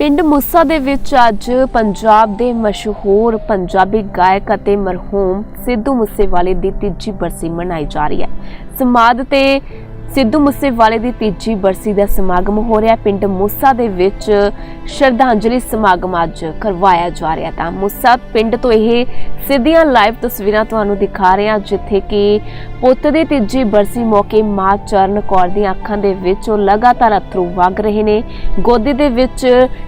ਪਿੰਡ ਮੁੱਸਾ ਦੇ ਵਿੱਚ ਅੱਜ ਪੰਜਾਬ ਦੇ ਮਸ਼ਹੂਰ ਪੰਜਾਬੀ ਗਾਇਕ ਅਤੇ ਮਰਹੂਮ ਸਿੱਧੂ ਮੂਸੇਵਾਲੇ ਦੀ ਤੀਜੀ ਬਰਸੀ ਮਨਾਈ ਜਾ ਰਹੀ ਹੈ। ਸਮਾਦ ਤੇ ਸਿੱਧੂ ਮੂਸੇਵਾਲੇ ਦੀ ਤੀਜੀ ਬਰਸੀ ਦਾ ਸਮਾਗਮ ਹੋ ਰਿਹਾ। ਪਿੰਡ ਮੂਸਾ ਦੇ ਵਿੱਚ ਸ਼ਰਧਾਂਜਲੀ ਸਮਾਗਮ ਅੱਜ ਕਰਵਾਇਆ ਜਾ ਰਿਹਾ ਤਾਂ ਮੂਸਾ ਪਿੰਡ ਤੋਂ ਇਹ ਸਿੱਧੀਆਂ ਲਾਈਵ ਤਸਵੀਰਾਂ ਤੁਹਾਨੂੰ ਦਿਖਾ ਰਹੇ ਹਾਂ ਜਿੱਥੇ ਕਿ ਪੁੱਤ ਦੀ ਤੀਜੀ ਬਰਸੀ ਮੌਕੇ ਮਾਂ ਚਰਨ ਕੌਰ ਦੀਆਂ ਅੱਖਾਂ ਦੇ ਵਿੱਚ ਉਹ ਲਗਾਤਾਰ ਅਥਰੂ ਵਗ ਰਹੇ ਨੇ। ਗੋਦੀ ਦੇ ਵਿੱਚ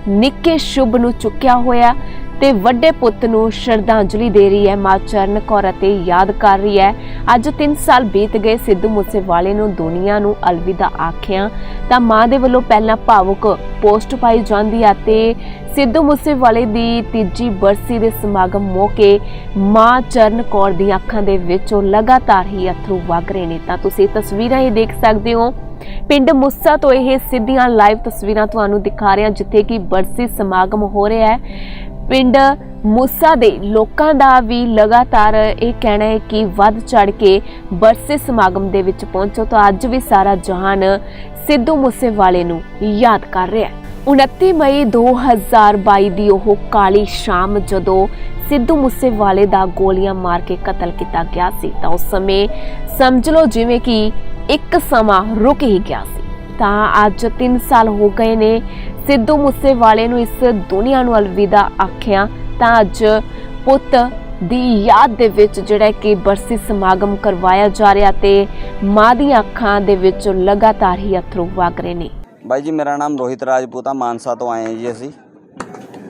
ਨਿੱਕੇ ਸ਼ੁਭ ਨੂੰ ਚੁੱਕਿਆ ਹੋਇਆ। ਤੇ ਵੱਡੇ ਪੁੱਤ ਨੂੰ ਸ਼ਰਧਾਂਜਲੀ ਦੇ ਰਹੀ ਹੈ ਮਾਂ ਚਰਨ ਕੌਰ ਅਤੇ ਯਾਦ ਕਰ ਰਹੀ ਹੈ। ਅੱਜ 3 ਸਾਲ ਬੀਤ ਗਏ, ਸਿੱਧੂ ਮੂਸੇਵਾਲੇ ਨੂੰ ਦੁਨੀਆ ਨੂੰ ਅਲਵਿਦਾ ਆਖਿਆ। ਤਾਂ ਮਾਂ ਦੇ ਵੱਲੋਂ ਪਹਿਲਾਂ ਭਾਵੁਕ ਪੋਸਟ ਪਾਈ ਜਾਂਦੀ ਹੈ ਤੇ ਸਿੱਧੂ ਮੂਸੇਵਾਲੇ ਦੀ ਤੀਜੀ ਬਰਸੀ ਦੇ ਸਮਾਗਮ ਮੌਕੇ ਮਾਂ ਚਰਨ ਕੌਰ ਦੀਆਂ ਅੱਖਾਂ ਦੇ ਵਿੱਚੋਂ ਲਗਾਤਾਰ ਹੀ ਅਥਰੂ ਵਗ ਰਹੇ ਨੇ। ਤਾਂ ਤੁਸੀਂ ਤਸਵੀਰਾਂ ਇਹ ਦੇਖ ਸਕਦੇ ਹੋ। ਪਿੰਡ ਮੁੱਸਾ ਤੋਂ ਇਹ ਸਿੱਧੀਆਂ ਲਾਈਵ ਤਸਵੀਰਾਂ ਤੁਹਾਨੂੰ ਦਿਖਾ ਰਹੇ ਹਾਂ ਜਿੱਥੇ ਕਿ ਬਰਸੀ ਸਮਾਗਮ ਹੋ ਰਿਹਾ ਹੈ। ਪਿੰਡ ਮੂਸਾ ਦੇ ਲੋਕਾਂ ਦਾ ਵੀ ਲਗਾਤਾਰ ਇਹ ਕਹਿਣਾ ਹੈ ਕਿ ਵੱਧ ਚੜ ਕੇ ਬਰਸੇ ਸਮਾਗਮ ਦੇ ਵਿੱਚ ਪਹੁੰਚੋ ਤਾਂ ਅੱਜ ਵੀ ਸਾਰਾ ਜਹਾਨ ਸਿੱਧੂ ਮੂਸੇਵਾਲੇ ਨੂੰ ਯਾਦ ਕਰ ਰਿਹਾ ਹੈ। 29 ਮਈ 2022 ਦੀ ਉਹ ਕਾਲੀ ਸ਼ਾਮ ਜਦੋਂ ਸਿੱਧੂ ਮੂਸੇਵਾਲੇ ਦਾ ਗੋਲੀਆਂ ਮਾਰ ਕੇ ਕਤਲ ਕੀਤਾ ਗਿਆ ਸੀ ਤਾਂ ਉਸ ਸਮੇਂ ਸਮਝ ਲਓ ਜਿਵੇਂ ਕਿ ਇੱਕ ਸਮਾਂ ਰੁਕ ਹੀ ਗਿਆ ਸੀ। ਤਾਂ ਅੱਜ 3 ਸਾਲ ਹੋ ਗਏ ਨੇ। ਸਿੱਧੂ ਮੂਸੇਵਾਲੇ ਨੂੰ ਇਸ ਦੁਨੀਆ ਨੂੰ ਅਲਵਿਦਾ ਆਖਿਆ। ਤਾਂ ਅੱਜ ਪੁੱਤ ਦੀ ਯਾਦ ਦੇ ਵਿੱਚ ਜਿਹੜਾ ਕਿ ਬਰਸੀ ਸਮਾਗਮ ਕਰਵਾਇਆ ਜਾ ਰਿਹਾ ਤੇ ਮਾਂ ਦੀਆਂ ਅੱਖਾਂ ਦੇ ਵਿੱਚ ਲਗਾਤਾਰ ਹੀ ਅਥਰੂ ਵਗ ਰਹੇ ਨੇ। ਬਾਈ ਜੀ ਮੇਰਾ ਨਾਮ ਰੋਹਿਤ ਰਾਜਪੂਤ ਆ। ਮਾਨਸਾ ਤੋਂ ਆਏ ਹਾਂ ਜੀ ਅਸੀਂ।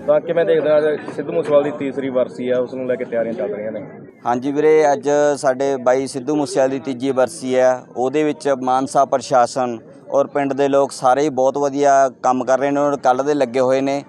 ਤਾਂ ਕਿਵੇਂ ਦੇਖਦੇ ਹੋ? ਅੱਜ ਸਿੱਧੂ ਮੂਸੇਵਾਲੇ ਦੀ ਤੀਸਰੀ ਵਰਸੀ ਆ। ਉਸ ਨੂੰ ਲੈ ਕੇ ਤਿਆਰੀਆਂ ਚੱਲ ਰਹੀਆਂ ਨੇ। ਹਾਂਜੀ ਵੀਰੇ ਅੱਜ ਸਾਡੇ ਬਾਈ ਸਿੱਧੂ ਮੂਸੇਵਾਲੇ ਦੀ ਤੀਜੀ ਬਰਸੀ ਹੈ ਉਹਦੇ ਵਿੱਚ ਮਾਨਸਾ ਪ੍ਰਸ਼ਾਸਨ ਔਰ ਪਿੰਡ ਦੇ ਲੋਕ ਸਾਰੇ ਹੀ ਬਹੁਤ ਵਧੀਆ ਕੰਮ ਕਰ ਰਹੇ ਨੇ ਔਰ ਕੱਲ ਦੇ ਲੱਗੇ ਹੋਏ ਨੇ।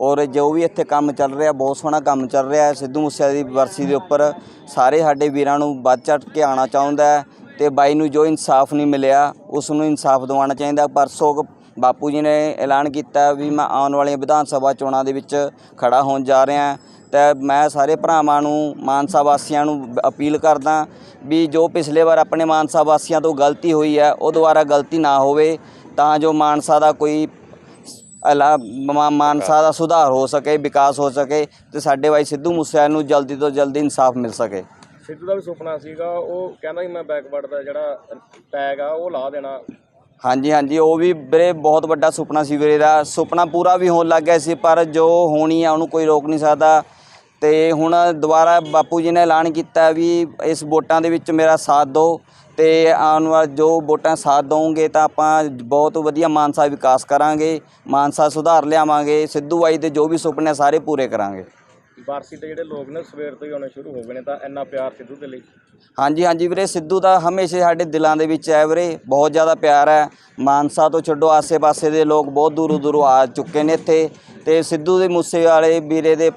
ਔਰ ਜੋ ਵੀ ਇੱਥੇ ਕੰਮ ਚੱਲ ਰਿਹਾ, ਬਹੁਤ ਸੋਹਣਾ ਕੰਮ ਚੱਲ ਰਿਹਾ ਹੈ। ਸਿੱਧੂ ਮੂਸੇਵਾਲੇ ਦੀ ਬਰਸੀ ਦੇ ਉੱਪਰ ਸਾਰੇ ਸਾਡੇ ਵੀਰਾਂ ਨੂੰ ਵੱਧ ਚੜ੍ਹ ਕੇ ਆਉਣਾ ਚਾਹੁੰਦਾ ਹੈ ਤੇ ਬਾਈ ਨੂੰ ਜੋ ਇਨਸਾਫ ਨਹੀਂ ਮਿਲਿਆ, ਉਸ ਨੂੰ ਇਨਸਾਫ ਦਿਵਾਉਣਾ ਚਾਹੀਦਾ। ਪਰਸੋਂ ਬਾਪੂ ਜੀ ਨੇ ਐਲਾਨ ਕੀਤਾ ਵੀ ਮੈਂ ਆਉਣ ਵਾਲੀਆਂ ਵਿਧਾਨ ਸਭਾ ਚੋਣਾਂ ਦੇ ਵਿੱਚ ਖੜਾ ਹੋਣ ਜਾ ਰਿਹਾ ਤੇ ਮੈਂ ਸਾਰੇ ਭਰਾਵਾਂ ਨੂੰ ਮਾਨਸਾ ਵਾਸੀਆਂ ਨੂੰ ਅਪੀਲ ਕਰਦਾ ਵੀ ਜੋ ਪਿਛਲੇ ਵਾਰ ਆਪਣੇ ਮਾਨਸਾ ਵਾਸੀਆਂ ਤੋਂ ਗਲਤੀ ਹੋਈ ਹੈ ਉਹ ਦੁਬਾਰਾ ਗਲਤੀ ਨਾ ਹੋਵੇ ਤਾਂ ਜੋ ਮਾਨਸਾ ਦਾ ਕੋਈ ਅਲਾ ਮਾਨਸਾ ਦਾ ਸੁਧਾਰ ਹੋ ਸਕੇ ਵਿਕਾਸ ਹੋ ਸਕੇ ਤੇ ਸਾਡੇ ਬਾਈ ਸਿੱਧੂ ਮੂਸੇਵਾਲੇ ਨੂੰ ਜਲਦੀ ਤੋਂ ਜਲਦੀ ਇਨਸਾਫ ਮਿਲ ਸਕੇ। ਸਿੱਧੂ ਦਾ ਵੀ ਸੁਪਨਾ ਸੀਗਾ ਉਹ ਕਹਿੰਦਾ ਕਿ ਮੈਂ ਬੈਕਵਰਡ ਦਾ ਜਿਹੜਾ ਟੈਗ ਆ ਉਹ ਲਾ ਦੇਣਾ। ਹਾਂਜੀ ਹਾਂਜੀ ਉਹ ਵੀ ਵੀਰੇ ਬਹੁਤ ਵੱਡਾ ਸੁਪਨਾ ਸੀ ਵੀਰੇ ਦਾ। ਸੁਪਨਾ ਪੂਰਾ ਵੀ ਹੋਣ ਲੱਗ ਗਿਆ ਸੀ ਪਰ ਜੋ ਹੋਣੀ ਆ ਉਹਨੂੰ ਕੋਈ ਰੋਕ ਨਹੀਂ ਸਕਦਾ। ਤੇ ਹੁਣ ਦੁਬਾਰਾ ਬਾਪੂ ਜੀ ਨੇ ਐਲਾਨ ਕੀਤਾ ਵੀ ਇਸ ਵੋਟਾਂ ਦੇ ਵਿੱਚ ਮੇਰਾ ਸਾਥ ਦਿਓ ਤੇ ਆਉਣ ਵਾਲ ਜੋ ਵੋਟਾਂ ਸਾਥ ਦਵੋਗੇ ਤਾਂ ਆਪਾਂ ਬਹੁਤ ਵਧੀਆ ਮਾਨਸਾ ਵਿਕਾਸ ਕਰਾਂਗੇ ਮਾਨਸਾ ਸੁਧਾਰ ਲਿਆਵਾਂਗੇ ਸਿੱਧੂ ਬਾਈ ਦੇ ਜੋ ਵੀ ਸੁਪਨੇ ਸਾਰੇ ਪੂਰੇ ਕਰਾਂਗੇ। ਵਰਸੀ ਤੇ ਜਿਹੜੇ ਲੋਕ ਨੇ ਸਵੇਰ ਤੋਂ ਹੀ ਆਉਣੇ ਸ਼ੁਰੂ ਹੋ ਗਏ ਨੇ ਤਾਂ ਇੰਨਾ ਪਿਆਰ ਸਿੱਧੂ ਦੇ ਲਈ। ਹਾਂਜੀ ਹਾਂਜੀ ਵੀਰੇ ਸਿੱਧੂ ਦਾ ਹਮੇਸ਼ਾ ਸਾਡੇ ਦਿਲਾਂ ਦੇ ਵਿੱਚ ਹੈ ਵੀਰੇ ਬਹੁਤ ਜ਼ਿਆਦਾ ਪਿਆਰ ਹੈ। ਮਾਨਸਾ ਤੋਂ ਛੱਡੋ ਆਸੇ-ਪਾਸੇ ਦੇ ਲੋਕ ਬਹੁਤ ਦੂਰੋਂ ਦੂਰੋਂ ਆ ਚੁੱਕੇ ਨੇ ਇੱਥੇ ਤੇ ਸਿੱਧੂ ਦੇ ਮੂਸੇ ਵਾਲੇ ਵੀਰੇ ਦੇ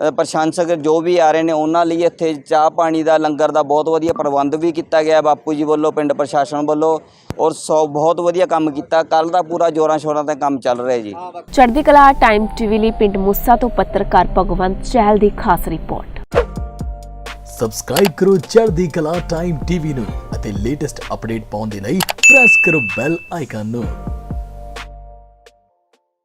ਪ੍ਰਸ਼ੰਸਕ ਜੋ ਵੀ ਆ ਰਹੇ ਨੇ ਉਹਨਾਂ ਲਈ ਇੱਥੇ ਚਾਹ ਪਾਣੀ ਦਾ ਲੰਗਰ ਦਾ ਬਹੁਤ ਵਧੀਆ ਪ੍ਰਬੰਧ ਵੀ ਕੀਤਾ ਗਿਆ ਬਾਪੂ ਜੀ ਵੱਲੋਂ ਪਿੰਡ ਪ੍ਰਸ਼ਾਸਨ ਵੱਲੋਂ ਔਰ ਸੌ ਬਹੁਤ ਵਧੀਆ ਕੰਮ ਕੀਤਾ। ਕੱਲ ਦਾ ਪੂਰਾ ਜੋਰਾਂ ਸ਼ੋਰਾਂ ਤੇ ਕੰਮ ਚੱਲ ਰਿਹਾ ਜੀ। ਚੜ੍ਹਦੀ ਕਲਾ ਟਾਈਮ ਟੀਵੀ ਲਈ ਪਿੰਡ ਮੁੱਸਾ ਤੋਂ ਪੱਤਰਕਾਰ ਭਗਵੰਤ ਚਹਿਲ ਦੀ ਖਾਸ ਰਿਪੋਰਟ। ਸਬਸਕ੍ਰਾਈਬ ਕਰੋ ਚੜ੍ਹਦੀ ਕਲਾ ਟਾਈਮ ਟੀਵੀ ਨੂੰ ਅਤੇ ਲੇਟੈਸਟ ਅਪਡੇਟ ਪਾਉਣ ਦੇ ਲਈ ਪ੍ਰੈਸ ਕਰੋ ਬੈਲ ਆਈਕਨ ਨੂੰ।